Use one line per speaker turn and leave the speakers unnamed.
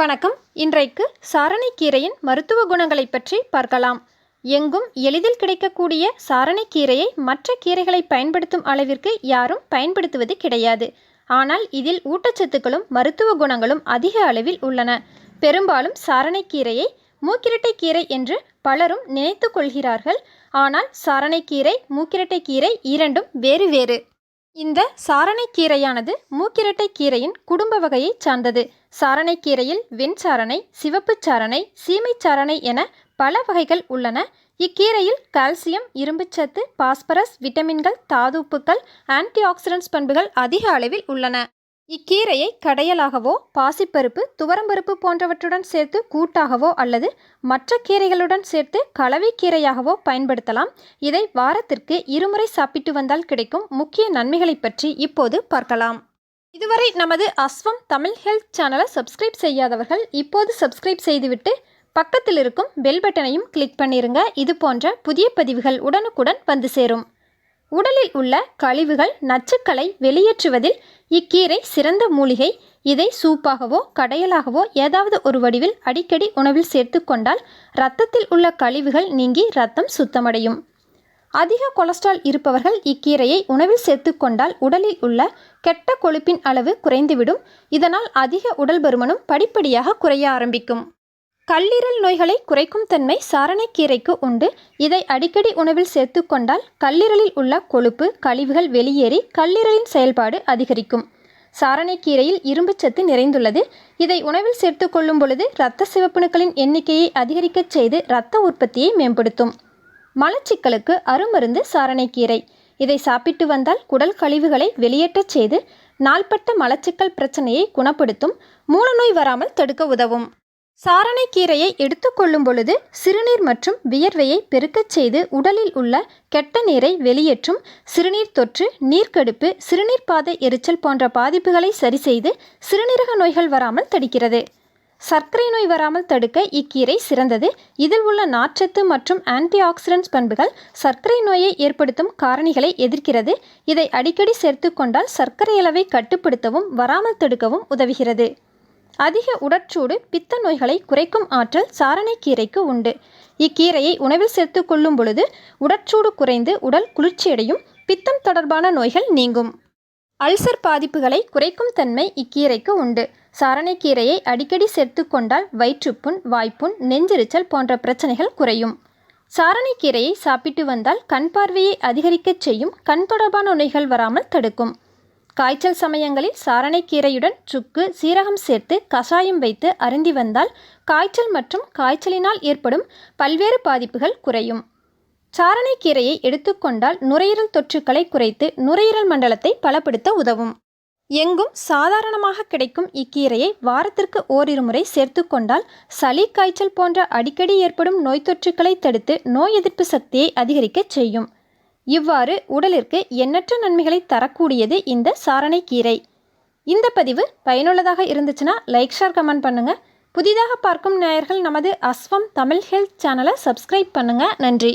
வணக்கம். இன்றைக்கு சாரணைக்கீரையின் மருத்துவ குணங்களை பற்றி பார்க்கலாம். எங்கும் எளிதில் கிடைக்கக்கூடிய சாரணைக்கீரையை மற்ற கீரைகளை பயன்படுத்தும் அளவிற்கு யாரும் பயன்படுத்துவது கிடையாது. ஆனால் இதில் ஊட்டச்சத்துக்களும் மருத்துவ குணங்களும் அதிக அளவில் உள்ளன. பெரும்பாலும் சாரணைக்கீரையை மூக்கிரட்டை கீரை என்று பலரும் நினைத்து கொள்கிறார்கள். ஆனால் சாரணைக்கீரை மூக்கிரட்டை கீரை இரண்டும் வேறு வேறு. இந்த சாரணைக்கீரையானது மூக்கிரட்டை கீரையின் குடும்ப வகையைச் சார்ந்தது. சாரணைக்கீரையில் வெண்சாரணை சிவப்புச் சாரணை சீமைச் சாரணை என பல வகைகள் உள்ளன. இக்கீரையில் கால்சியம் இரும்புச்சத்து பாஸ்பரஸ் விட்டமின்கள் தாதுப்புக்கள் ஆன்டி ஆக்சிடென்ட்ஸ் பண்புகள் அதிக அளவில் உள்ளன. இக்கீரையை கடையலாகவோ பாசிப்பருப்பு துவரம்பருப்பு போன்றவற்றுடன் சேர்த்து கூட்டாகவோ அல்லது மற்ற கீரைகளுடன் சேர்த்து கலவை கீரையாகவோ பயன்படுத்தலாம். இதை வாரத்திற்கு இருமுறை சாப்பிட்டு வந்தால் கிடைக்கும் முக்கிய நன்மைகளை பற்றி இப்போது பார்க்கலாம். இதுவரை நமது அஸ்வம் தமிழ் ஹெல்த் சேனலை சப்ஸ்கிரைப் செய்யாதவர்கள் இப்போது சப்ஸ்கிரைப் செய்துவிட்டு பக்கத்தில் இருக்கும் பெல் பட்டனையும் கிளிக் பண்ணிருங்க. இது போன்ற புதிய பதிவுகள் உடனுக்குடன் வந்து சேரும். உடலில் உள்ள கழிவுகள் நச்சுக்களை வெளியேற்றுவதில் இக்கீரை சிறந்த மூலிகை. இதை சூப்பாகவோ கடையலாகவோ ஏதாவது ஒரு வடிவில் அடிக்கடி உணவில் சேர்த்து கொண்டால் இரத்தத்தில் உள்ள கழிவுகள் நீங்கி இரத்தம் சுத்தமடையும். அதிக கொலஸ்ட்ரால் இருப்பவர்கள் இக்கீரையை உணவில் சேர்த்து கொண்டால் உடலில் உள்ள கெட்ட கொழுப்பின் அளவு குறைந்துவிடும். இதனால் அதிக உடல் பருமனும் படிப்படியாக குறைய ஆரம்பிக்கும். கல்லீரல் நோய்களை குறைக்கும் தன்மை சாரணைக்கீரைக்கு உண்டு. இதை அடிக்கடி உணவில் சேர்த்து கொண்டால் கல்லீரலில் உள்ள கொழுப்பு கழிவுகள் வெளியேறி கல்லீரலின் செயல்பாடு அதிகரிக்கும். சாரணைக்கீரையில் இரும்புச்சத்து நிறைந்துள்ளது. இதை உணவில் சேர்த்து கொள்ளும் பொழுது இரத்த சிவப்பணுக்களின் எண்ணிக்கையை அதிகரிக்கச் செய்து இரத்த உற்பத்தியை மேம்படுத்தும். மலச்சிக்கலுக்கு அருமருந்து சாரணைக்கீரை. இதை சாப்பிட்டு வந்தால் குடல் கழிவுகளை வெளியேற்றச் செய்து நாள்பட்ட மலச்சிக்கல் பிரச்சனையை குணப்படுத்தும். மூலநோய் வராமல் தடுக்க உதவும். சாரணைக்கீரையை எடுத்துக்கொள்ளும் பொழுது சிறுநீர் மற்றும் வியர்வையை பெருக்கச் செய்து உடலில் உள்ள கெட்ட நீரை வெளியேற்றும் சிறுநீர் தொற்று நீர்க்கடுப்பு சிறுநீர் பாதை எரிச்சல் போன்ற பாதிப்புகளை சரி செய்து சிறுநீரக நோய்கள் வராமல் தடுக்கிறது. சர்க்கரை நோய் வராமல் தடுக்க இக்கீரை சிறந்தது. இதில் உள்ள நார்ச்சத்து மற்றும் ஆன்டி ஆக்சிடென்ட்ஸ் பண்புகள் சர்க்கரை நோயை ஏற்படுத்தும் காரணிகளை எதிர்க்கிறது. இதை அடிக்கடி சேர்த்து கொண்டால் சர்க்கரை அளவை கட்டுப்படுத்தவும் வராமல் தடுக்கவும் உதவுகிறது. அதிக உடற்சூடு பித்த நோய்களை குறைக்கும் ஆற்றல் சாரணைக்கீரைக்கு உண்டு. இக்கீரையை உணவில் சேர்த்து கொள்ளும் பொழுது உடற்சூடு குறைந்து உடல் குளிர்ச்சியடையும் பித்தம் தொடர்பான நோய்கள் நீங்கும். அல்சர் பாதிப்புகளை குறைக்கும் தன்மை இக்கீரைக்கு உண்டு. சாரணைக்கீரையை அடிக்கடி சேர்த்து கொண்டால் வயிற்றுப்புண் வாய்ப்புண் நெஞ்செரிச்சல் போன்ற பிரச்சனைகள் குறையும். சாரணைக்கீரையை சாப்பிட்டு வந்தால் கண் பார்வையை அதிகரிக்கச் செய்யும் கண் தொடர்பான நோய்கள் வராமல் தடுக்கும். காய்ச்சல் சமயங்களில் சாரணைக்கீரையுடன் சுக்கு சீரகம் சேர்த்து கஷாயம் வைத்து அருந்தி வந்தால் காய்ச்சல் மற்றும் காய்ச்சலினால் ஏற்படும் பல்வேறு பாதிப்புகள் குறையும். சாரணைக்கீரையை எடுத்துக்கொண்டால் நுரையீரல் தொற்றுக்களை குறைத்து நுரையீரல் மண்டலத்தை பலப்படுத்த உதவும். எங்கும் சாதாரணமாக கிடைக்கும் இக்கீரையை வாரத்திற்கு ஓரிரு முறை சேர்த்து கொண்டால் சளி காய்ச்சல் போன்ற அடிக்கடி ஏற்படும் நோய் தொற்றுக்களை தடுத்து நோய் எதிர்ப்பு சக்தியை அதிகரிக்கச் செய்யும். இவ்வாறு உடலிற்கு எண்ணற்ற நன்மைகளை தரக்கூடியது இந்த சாரணை கீரை. இந்த பதிவு பயனுள்ளதாக இருந்துச்சுன்னா லைக் ஷேர் கமெண்ட் பண்ணுங்கள் புதிதாக பார்க்கும் நேயர்கள் நமது அஸ்வம் தமிழ் ஹெல்த் சேனலை சப்ஸ்கிரைப் பண்ணுங்கள் நன்றி.